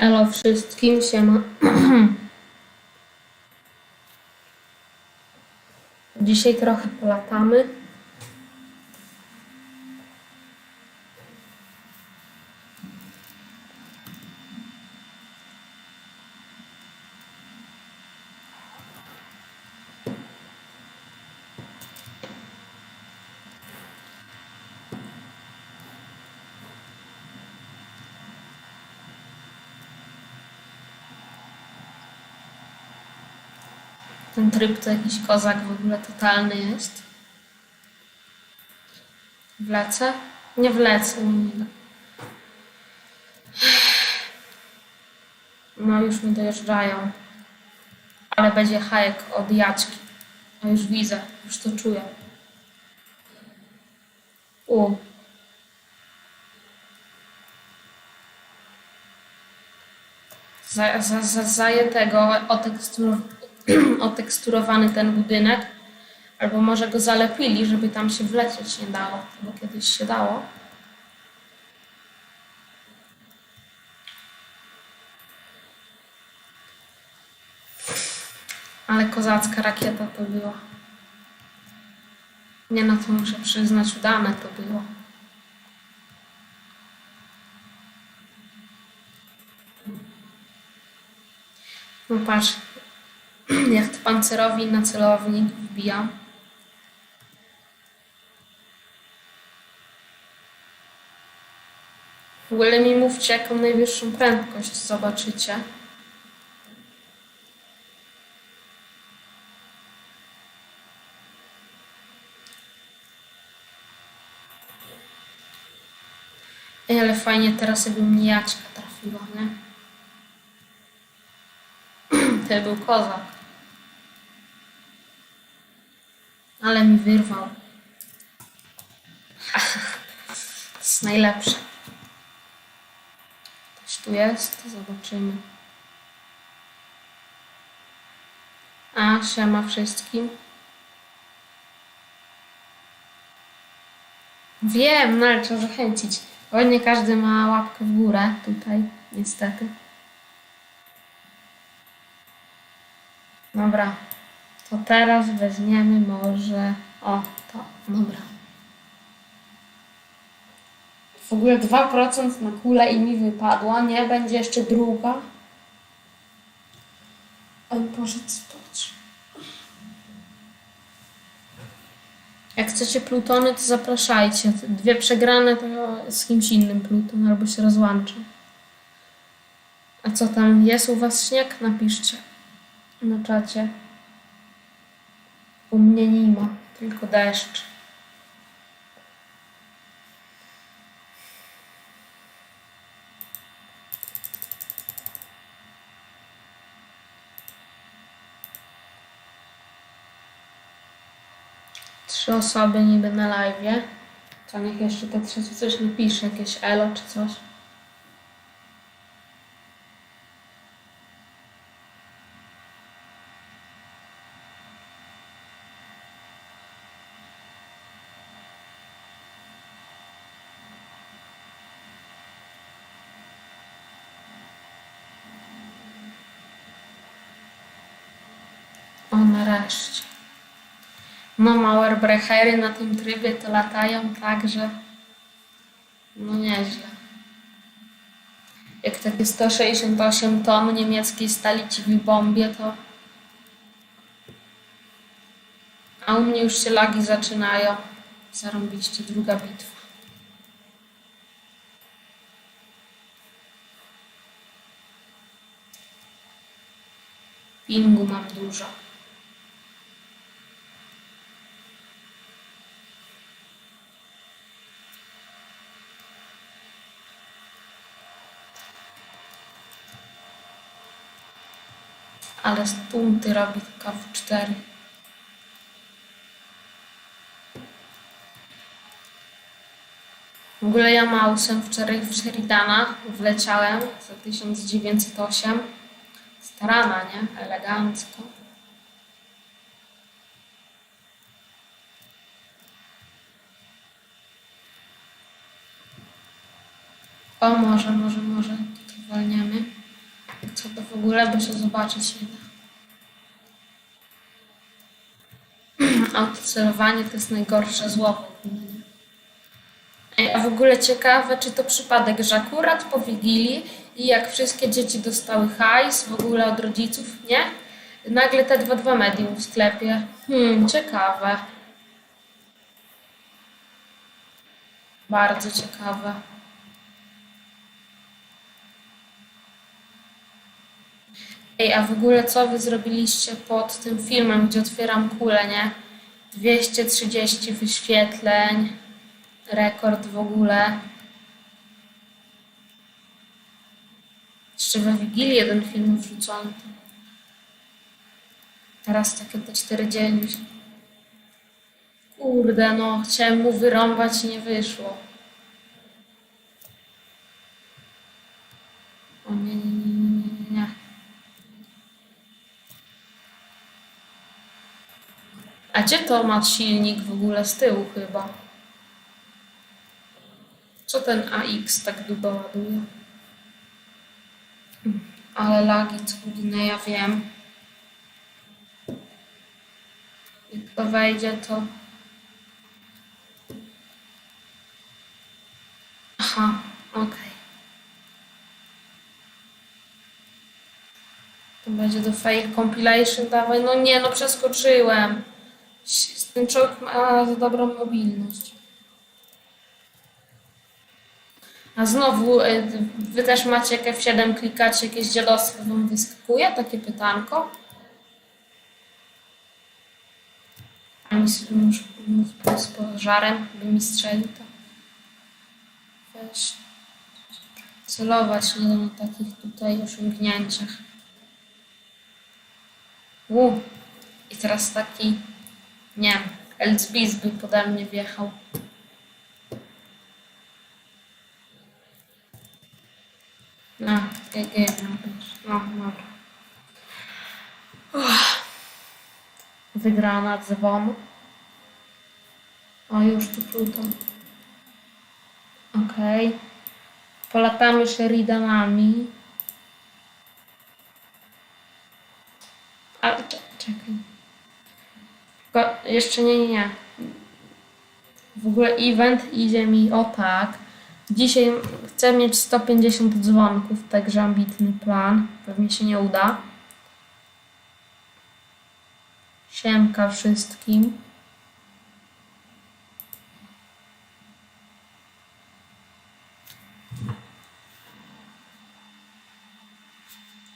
Elo wszystkim, siema. Dzisiaj trochę polatamy. Tryb to jakiś kozak w ogóle totalny jest. Wlecę? Nie wlecę. Nie. No już mi dojeżdżają. Ale będzie hajek od jaczki. No już widzę, już to czuję. U. za, za, za, zajętego, otekstur, oteksturowany ten budynek, albo może go zalepili, żeby tam się wlecieć nie dało, bo kiedyś się dało. Ale kozacka rakieta to była. Nie no, to muszę przyznać, udane to było. No patrz, jak to pancerowi na celownik wbijam. W ogóle mi mówcie, jaką najwyższą prędkość zobaczycie. Ej, ale fajnie teraz jakby mnie jaczka trafiła, nie? To był kozak. Ale mi wyrwał. To jest najlepsze. Ktoś tu jest? Zobaczymy. A, siema wszystkim. Wiem, no ale trzeba zachęcić. Bo nie każdy ma łapkę w górę tutaj, niestety. Dobra, to teraz weźmiemy może. O, to, dobra. W ogóle 2% na kulę i mi wypadła, nie? Będzie jeszcze druga. On poszedł spać. Jak chcecie plutony, to zapraszajcie. Dwie przegrane to z kimś innym pluton albo się rozłączę. A co tam, jest u was śnieg? Napiszcie na czacie. U mnie nie ma, tylko deszcz. Trzy osoby niby na live. To niech jeszcze te trzecie coś napisze, jakieś elo czy coś. O, nareszcie. No, małe brechery na tym trybie to latają tak, że no nieźle. Jak takie 168 ton niemieckiej stali ci w bombie, to a u mnie już się lagi zaczynają. Zarąbiście druga bitwa. Pingu mam dużo. Ale z punkty robi tylko w 4. W ogóle ja mausem wczoraj w Sheridana wleciałem za 1908. Starana, nie? Elegancko. O, może, może. Co to w ogóle, bo się zobaczyć nie da. To jest najgorsze zło. A w ogóle ciekawe, czy to przypadek, że akurat po Wigilii i jak wszystkie dzieci dostały hajs w ogóle od rodziców, nie? Nagle te dwa dwa medium w sklepie. Hmm, ciekawe. Bardzo ciekawe. Ej, a w ogóle co wy zrobiliście pod tym filmem, gdzie otwieram kulę, nie? 230 wyświetleń, rekord w ogóle. Jeszcze we Wigilii jeden film wrzucony. Teraz takie te 4,9. Kurde, no, chciałem mu wyrąbać i nie wyszło. O nie, nie, nie, nie, nie, nie. A gdzie to ma silnik w ogóle z tyłu chyba? Co ten AX tak długo ładuje? Ale lagi cudne, ja wiem. Jak to wejdzie, to... Aha, okej. To będzie do fail compilation, dawaj. No nie, no przeskoczyłem. Ten człowiek ma za dobrą mobilność. A znowu, y, wy też macie jak F7 klikacie, jakieś dziadostwo wam wyskakuje? Takie pytanko? A mi z pożarem by mi strzelił, to weź celować nie na takich tutaj osiągnięciach. U. I teraz taki, nie Elsbis by pode mnie wjechał. No, GG miał. No, dobra. Uff. Wygrana dzwon. O, już tu Pluton. Okej. Polatamy Sheridanami. A, cze- czekaj. Tylko jeszcze nie, nie, nie. W ogóle event idzie mi o tak. Dzisiaj chcę mieć 150 dzwonków, także ambitny plan. Pewnie się nie uda. Siemka wszystkim.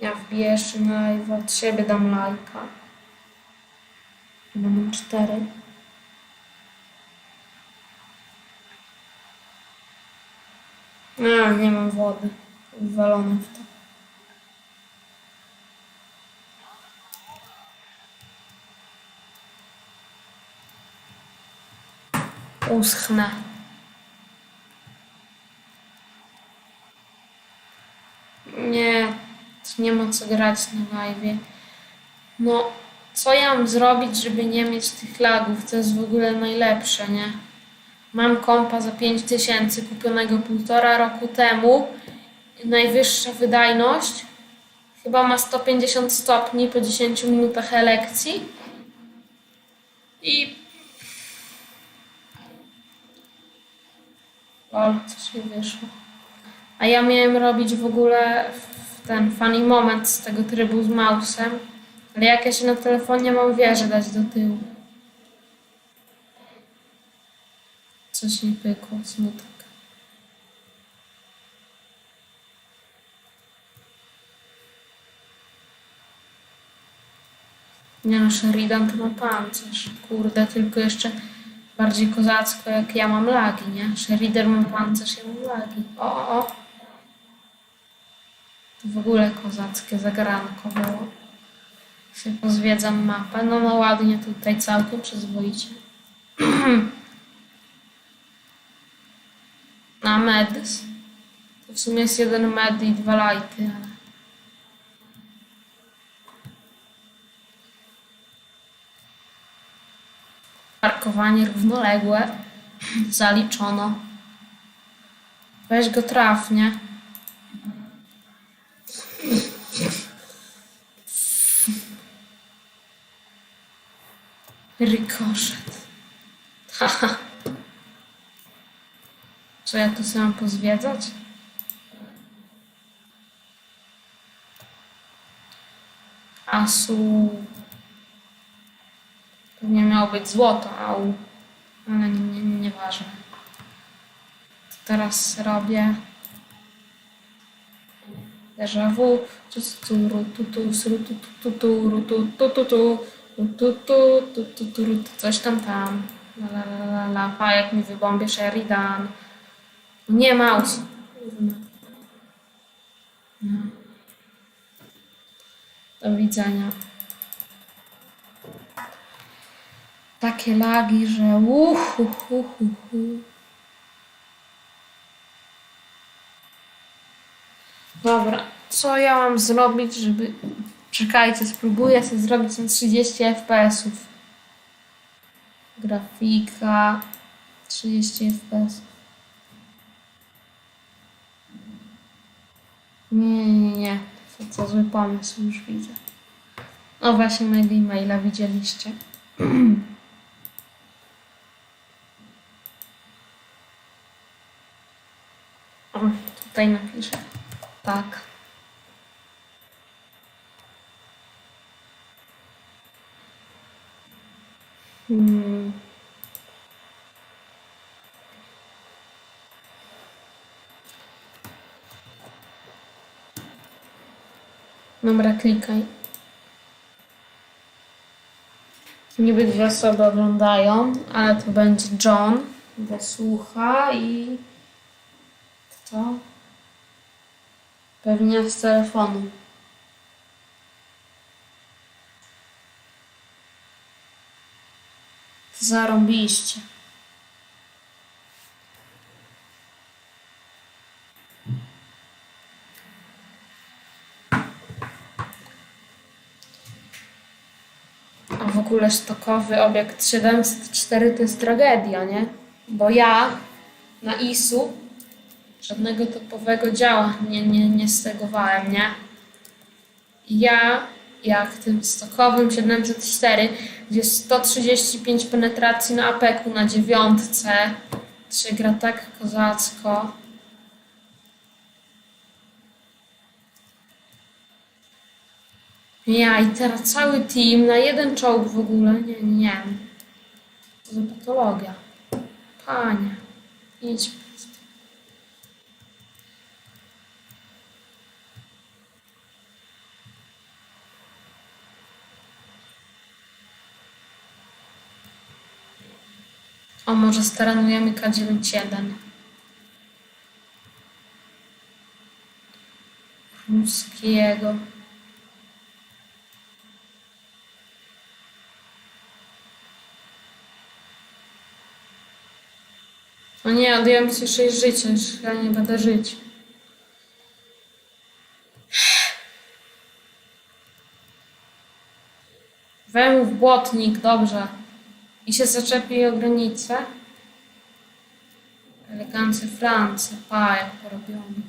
Ja wbiję jeszcze na od siebie dam lajka. Chyba mam cztery. A, nie mam wody. Wywalone w to. Uschnę. Nie, nie ma co grać na live. No, co ja mam zrobić, żeby nie mieć tych lagów? To jest w ogóle najlepsze, nie? Mam kompa za 5000 kupionego półtora roku temu. Najwyższa wydajność. Chyba ma 150 stopni po 10 minutach elekcji. I. Lol, coś mi wyszło. A ja miałem robić w ogóle ten funny moment z tego trybu z mausem. Ale jak ja się na telefonie mam wieżę dać do tyłu. Coś mi pykło, smutek. Nie no, Sheridan to ma pancerz. Kurde, tylko jeszcze bardziej kozacko, jak ja mam lagi, nie? Sheridan ma pancerz, ja mam lagi. O, o, o. To w ogóle kozackie zagranko było. Się pozwiedzam mapę. No, no ładnie tutaj całkiem przyzwoicie. Na medys. To w sumie jest jeden med i dwa lighty, ale... Parkowanie równoległe. Zaliczono. Weź go trafnie. Rykoszet. Haha. Co ja tu sobie mam pozwiedzać? Asu. Pewnie miało być złoto, au. Ale nie, nie, nieważne. Teraz robię. Déjà vu. Tu, tu, ru, tu, tu, sru, tu, tu, tu, tu, tu, tu, tu, tu, coś tam tam. La, la, la, la, la. A jak mi wybąbie Sheridan. Nie mouse. Kurna. No. Do widzenia. Takie lagi, że uhu, hu, hu, hu. Dobra, co ja mam zrobić, żeby... Czekajcie, spróbuję sobie zrobić na 30 fps-ów. Grafika... 30 fps. Nie, nie, nie. To co zły pomysł, już widzę. No właśnie mojego e-maila widzieliście. O, tutaj napiszę. Tak. Hmm. Dobra, klikaj. Niby dwie osoby oglądają, ale to będzie John, bo słucha i kto? Pewnie z telefonu. Zarąbiście. A w ogóle sztokowy obiekt 704 to jest tragedia, nie? Bo ja na ISU żadnego topowego działa nie, nie, nie stegowałem, nie? Ja, jak tym stokowym 704, gdzie 135 penetracji na apeku na dziewiątce, czy gra tak kozacko. Ja i teraz cały team na jeden czołg w ogóle, nie, nie. To za patologia. Panie, idź. O, może staranujemy K91. Ruskiego. O nie, odjąłem ci 6 życia, już ja nie będę żyć. Wemów błotnik, dobrze. I się zaczepi o granicę. Elegancje Francja, pa, jak porobiony.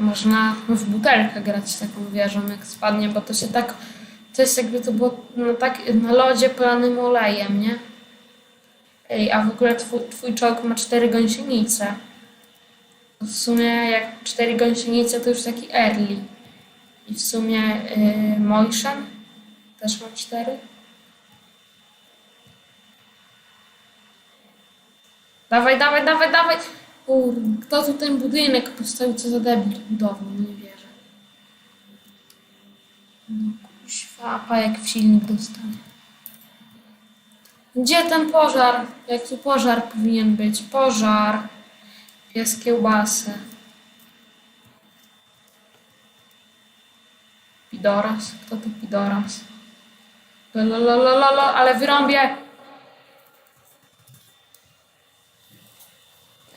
Można w butelkę grać taką wieżą, jak spadnie, bo to się tak. To jest jakby to było na, tak, na lodzie polanym olejem, nie? Ej, a w ogóle twój, twój czołg ma cztery gąsienice. W sumie jak cztery gąsienice to już taki early. I w sumie yy, Mojszen też ma cztery. Dawaj, dawaj, dawaj, dawaj! Kur, kto tu ten budynek postawił, co za debil budował, no nie wierzę. No kuźwa, jak w silnik dostanie. Gdzie ten pożar? Jak tu pożar powinien być? Pożar. Pies kiełbasy. Pidoras? Kto to Pidoras? Lololololo, ale wyrąbię!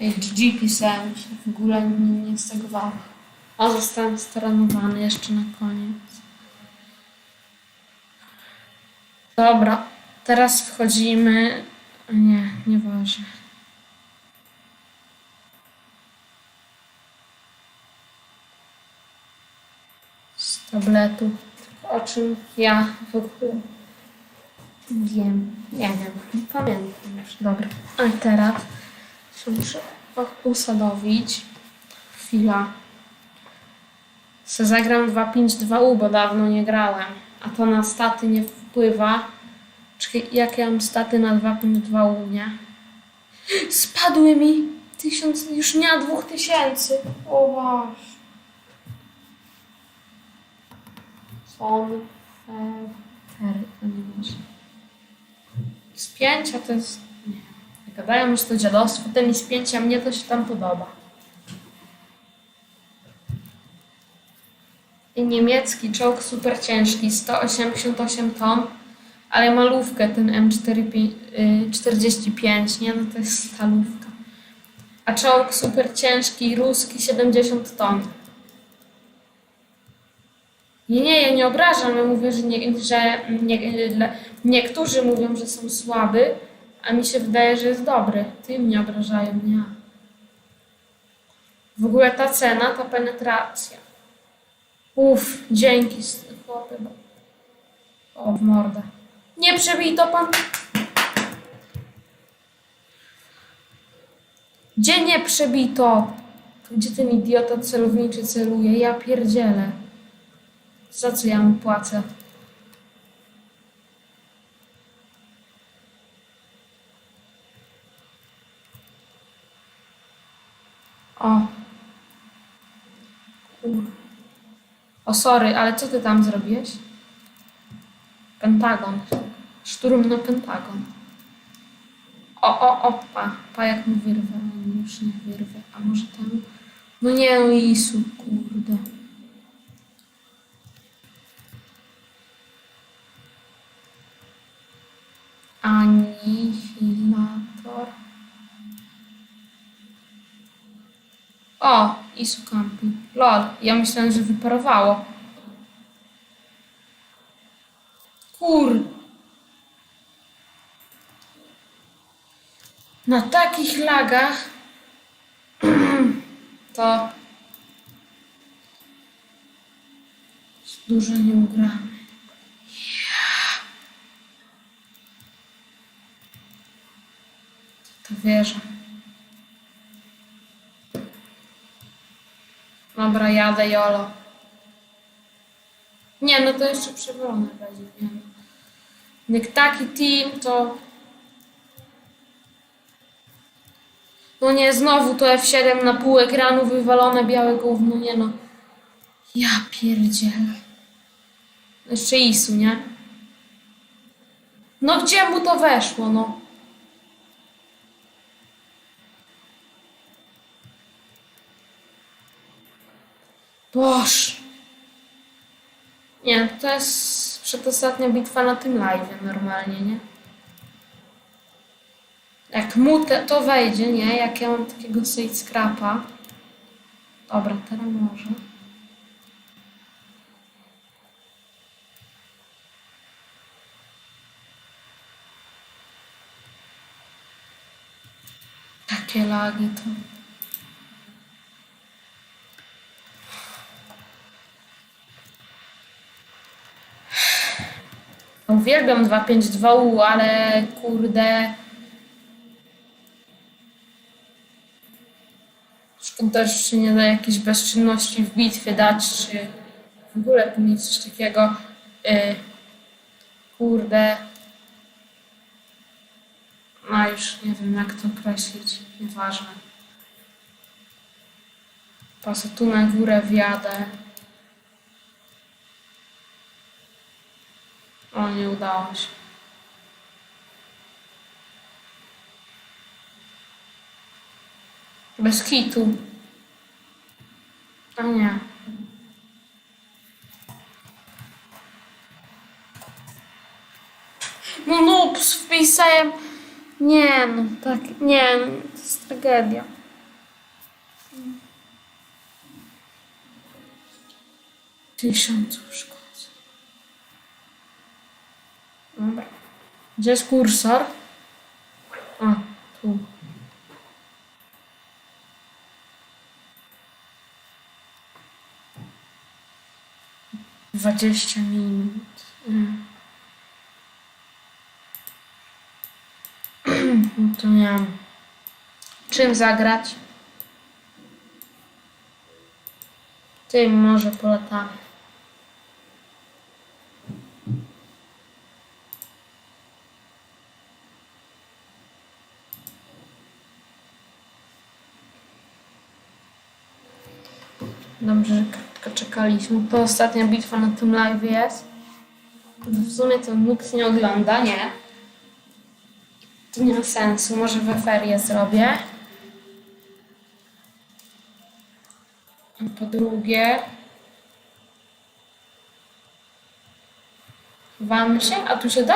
Ej, GG pisałem się, w ogóle nie, nie stegowałem. O, zostałem staranowany jeszcze na koniec. Dobra, teraz wchodzimy... Nie, nieważne. Tabletu. O czym ja w ogóle wiem. Nie wiem, nie pamiętam już. Dobra. A teraz się muszę usadowić. Chwila. Se zagram 2-5-2U, bo dawno nie grałem. A to na staty nie wpływa. Czekaj, jak ja mam staty na 2-5-2U, nie? Spadły mi tysiąc, już nie ma dwóch tysięcy. O Boże. Fer, ter, to jest, nie. Gadają, że to dziadostwo, ten i z pięcia mnie to się tam podoba. Niemiecki czołg super ciężki, 188 ton, ale malówkę ten M45, nie? No to jest stalówka. A czołg super ciężki, ruski, 70 ton. Nie, nie, ja nie obrażam, ja mówię, że, nie, że nie, niektórzy mówią, że są słaby, a mi się wydaje, że jest dobry. Ty mnie obrażają, nie. W ogóle ta cena, ta penetracja. Uff, dzięki, chłopie. O, w mordę. Nie przebij to pan. Gdzie nie przebij to? Gdzie ten idiota celowniczy celuje? Ja pierdzielę. Za co ja mu płacę? O. Kur. O, sorry, ale co ty tam zrobiłeś? Pentagon. Szturm na Pentagon. O, o, o, pa, pa jak mu wyrwę. Już nie wyrwę. A może temu? No nie, no Isu, kurde. O, Isu Campi. Lol, ja myślałem, że wyparowało. Kur. Na takich lagach to dużo nie ugramy. To wierzę. Dobra, jadę jolo. Nie, no to jeszcze przewolone będzie, nie no. Jak taki team, to... No nie, znowu to F7 na pół ekranu wywalone białe gówno, nie no. Ja pierdzielę. Jeszcze Isu, nie? No gdzie mu to weszło, no? Boż. Nie, to jest przedostatnia bitwa na tym live normalnie, nie? Jak mu te, to wejdzie, nie? Jak ja mam takiego side scrapa. Dobra, teraz może. Takie lagi to. Uwielbiam 252U, ale kurde. Że się nie da jakiejś bezczynności w bitwie dać, czy w ogóle mieć coś takiego. Y, kurde. No już nie wiem jak to określić. Nieważne. Prostu tu na górę wjadę. O, nie udało się. Bez kitu. A nie. No nups, wpisałem. Nie no, tak, nie, no, to jest tragedia. Tysiąc szkód. Dobra. Gdzie jest kursor? A, tu. 20 minut. Mm. To nie wiem. Czym zagrać? Tym może polatamy. Dobrze, że krótko czekaliśmy. To ostatnia bitwa na tym live jest. W sumie to nikt nie ogląda, nie? To nie ma sensu. Może we ferie zrobię. A Po drugie... Chowamy się? A tu się da?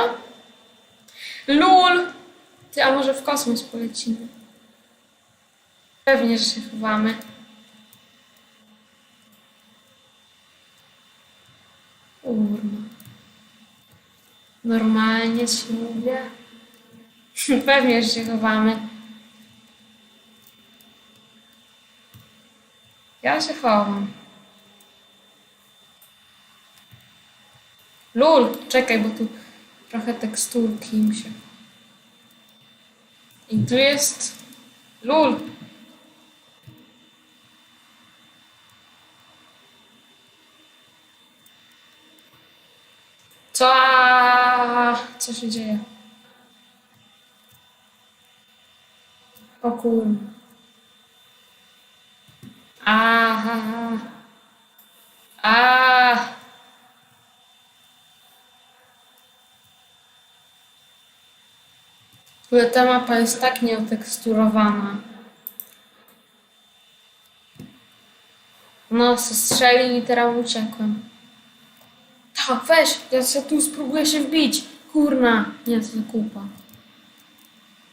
LUL! Ty, a może w kosmos polecimy? Pewnie, że się chowamy. Normalnie ci mówię. Pewnie, że się chowamy. Ja się chowam. Lul, czekaj, bo tu trochę teksturki im się. I tu jest Lul. Co? Co się dzieje? O kurwa. Aha. A. W ogóle ta mapa jest tak nieoteksturowana. No, strzelił i teraz uciekłem. Tak, weź, ja się tu spróbuję się wbić. Kurna, za kupa.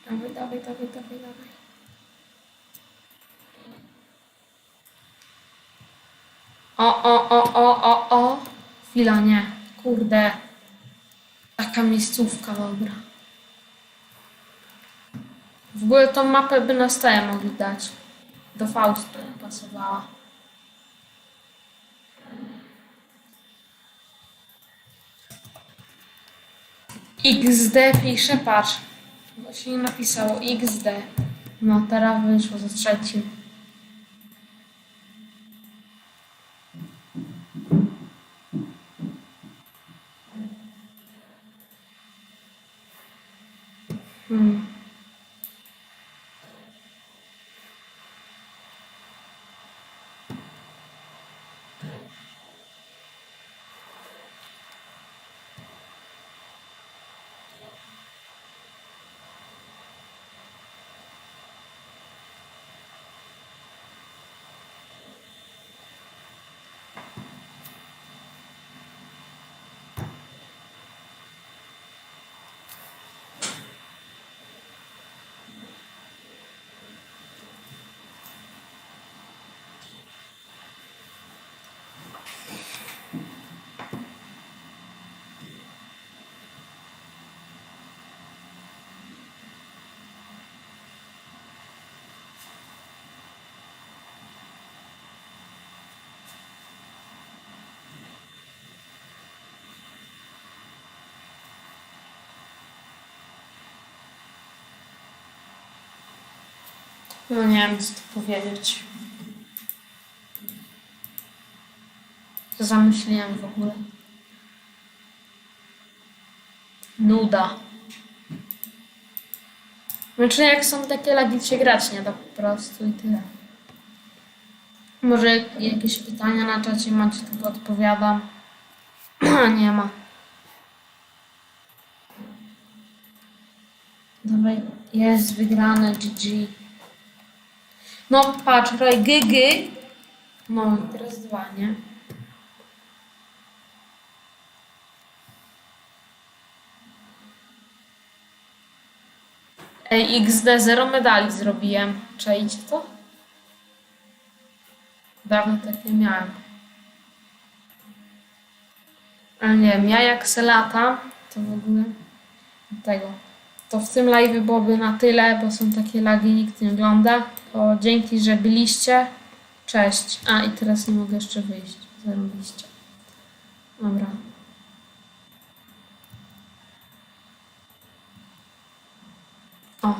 Dawaj, dawaj, dawaj, dawaj, dawaj. O, o, o, o, o, o. Chwila, nie. Kurde. Taka miejscówka dobra. W ogóle tą mapę by na stałe mogli dać. Do Faustu pasowała. XD pisze, patrz. Właśnie nie napisało XD. No, teraz wyszło za trzecim. Hmm. No nie wiem, co tu powiedzieć. Co zamyśliłem w ogóle? Nuda. Znaczy, jak są takie lagi, się grać nie da po prostu i tyle. Może jak- jakieś pytania na czacie macie, to odpowiadam. nie ma. Dobra, jest wygrane GG. No patrz, Roy, gygy. No i teraz dwa, nie? Ej, XD, zero medali zrobiłem. Czaicie to? Dawno tak nie miałem. Ale nie wiem, ja jak se lata, to w ogóle tego. To w tym live byłoby na tyle, bo są takie lagi, nikt nie ogląda to dzięki, że byliście. Cześć. A i teraz nie mogę jeszcze wyjść. Zarobiście. Dobra. O.